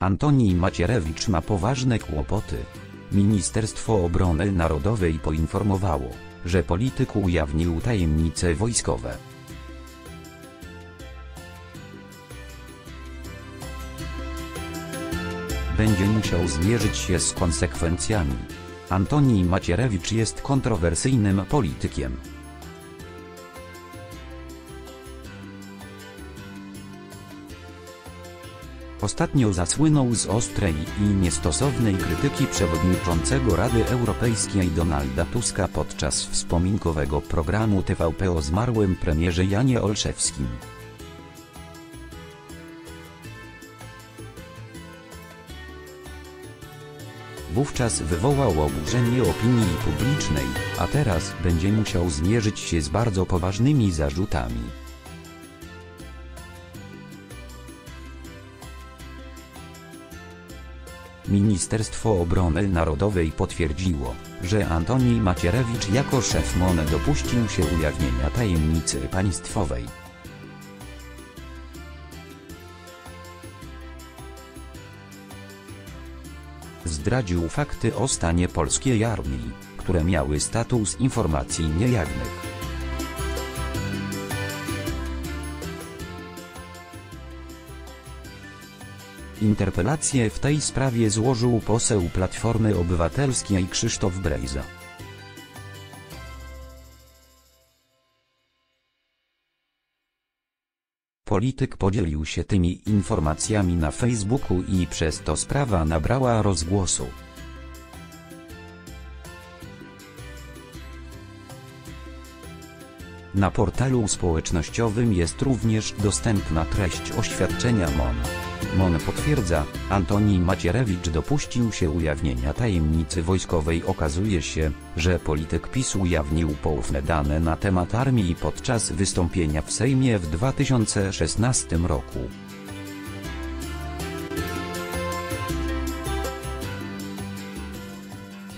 Antoni Macierewicz ma poważne kłopoty. Ministerstwo Obrony Narodowej poinformowało, że polityk ujawnił tajemnice wojskowe. Będzie musiał zmierzyć się z konsekwencjami. Antoni Macierewicz jest kontrowersyjnym politykiem. Ostatnio zasłynął z ostrej i niestosownej krytyki przewodniczącego Rady Europejskiej Donalda Tuska podczas wspominkowego programu TVP o zmarłym premierze Janie Olszewskim. Wówczas wywołał oburzenie opinii publicznej, a teraz będzie musiał zmierzyć się z bardzo poważnymi zarzutami. Ministerstwo Obrony Narodowej potwierdziło, że Antoni Macierewicz jako szef MON dopuścił się ujawnienia tajemnicy państwowej. Zdradził fakty o stanie polskiej armii, które miały status informacji niejawnych. Interpelację w tej sprawie złożył poseł Platformy Obywatelskiej Krzysztof Brejza. Polityk podzielił się tymi informacjami na Facebooku i przez to sprawa nabrała rozgłosu. Na portalu społecznościowym jest również dostępna treść oświadczenia MON. MON potwierdza, Antoni Macierewicz dopuścił się ujawnienia tajemnicy wojskowej. Okazuje się, że polityk PiS ujawnił poufne dane na temat armii podczas wystąpienia w Sejmie w 2016 roku.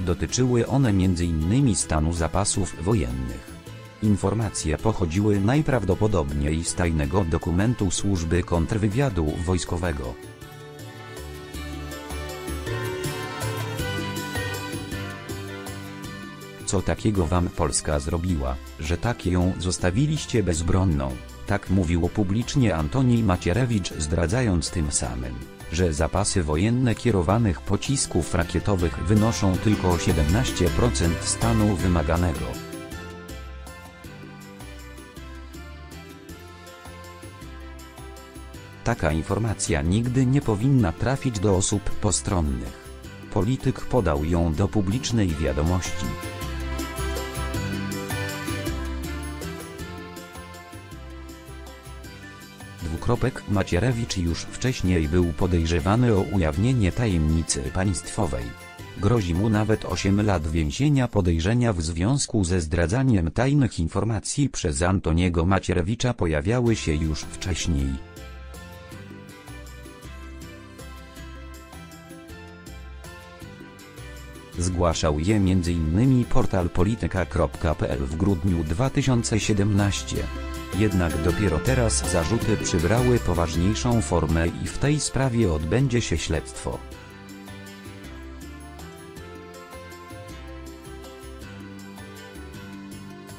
Dotyczyły one m.in. stanu zapasów wojennych. Informacje pochodziły najprawdopodobniej z tajnego dokumentu służby kontrwywiadu wojskowego. Co takiego wam Polska zrobiła, że tak ją zostawiliście bezbronną? Tak mówił publicznie Antoni Macierewicz zdradzając tym samym, że zapasy wojenne kierowanych pocisków rakietowych wynoszą tylko 17% stanu wymaganego. Taka informacja nigdy nie powinna trafić do osób postronnych. Polityk podał ją do publicznej wiadomości. Dwukropek Macierewicz już wcześniej był podejrzewany o ujawnienie tajemnicy państwowej. Grozi mu nawet 8 lat więzienia podejrzenia w związku ze zdradzaniem tajnych informacji przez Antoniego Macierewicza pojawiały się już wcześniej. Zgłaszał je m.in. portal polityka.pl w grudniu 2017. Jednak dopiero teraz zarzuty przybrały poważniejszą formę i w tej sprawie odbędzie się śledztwo.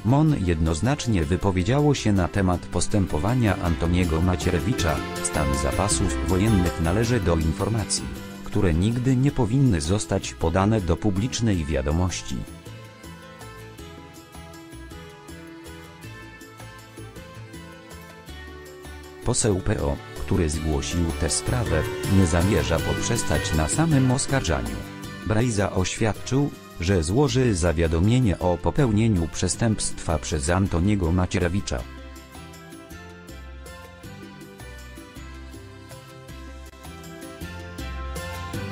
MON jednoznacznie wypowiedziało się na temat postępowania Antoniego Macierewicza, stan zapasów wojennych należy do informacji które nigdy nie powinny zostać podane do publicznej wiadomości. Poseł PO, który zgłosił tę sprawę, nie zamierza poprzestać na samym oskarżaniu. Brejza oświadczył, że złoży zawiadomienie o popełnieniu przestępstwa przez Antoniego Macierewicza.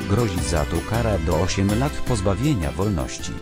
Grozi za to kara do 8 lat pozbawienia wolności.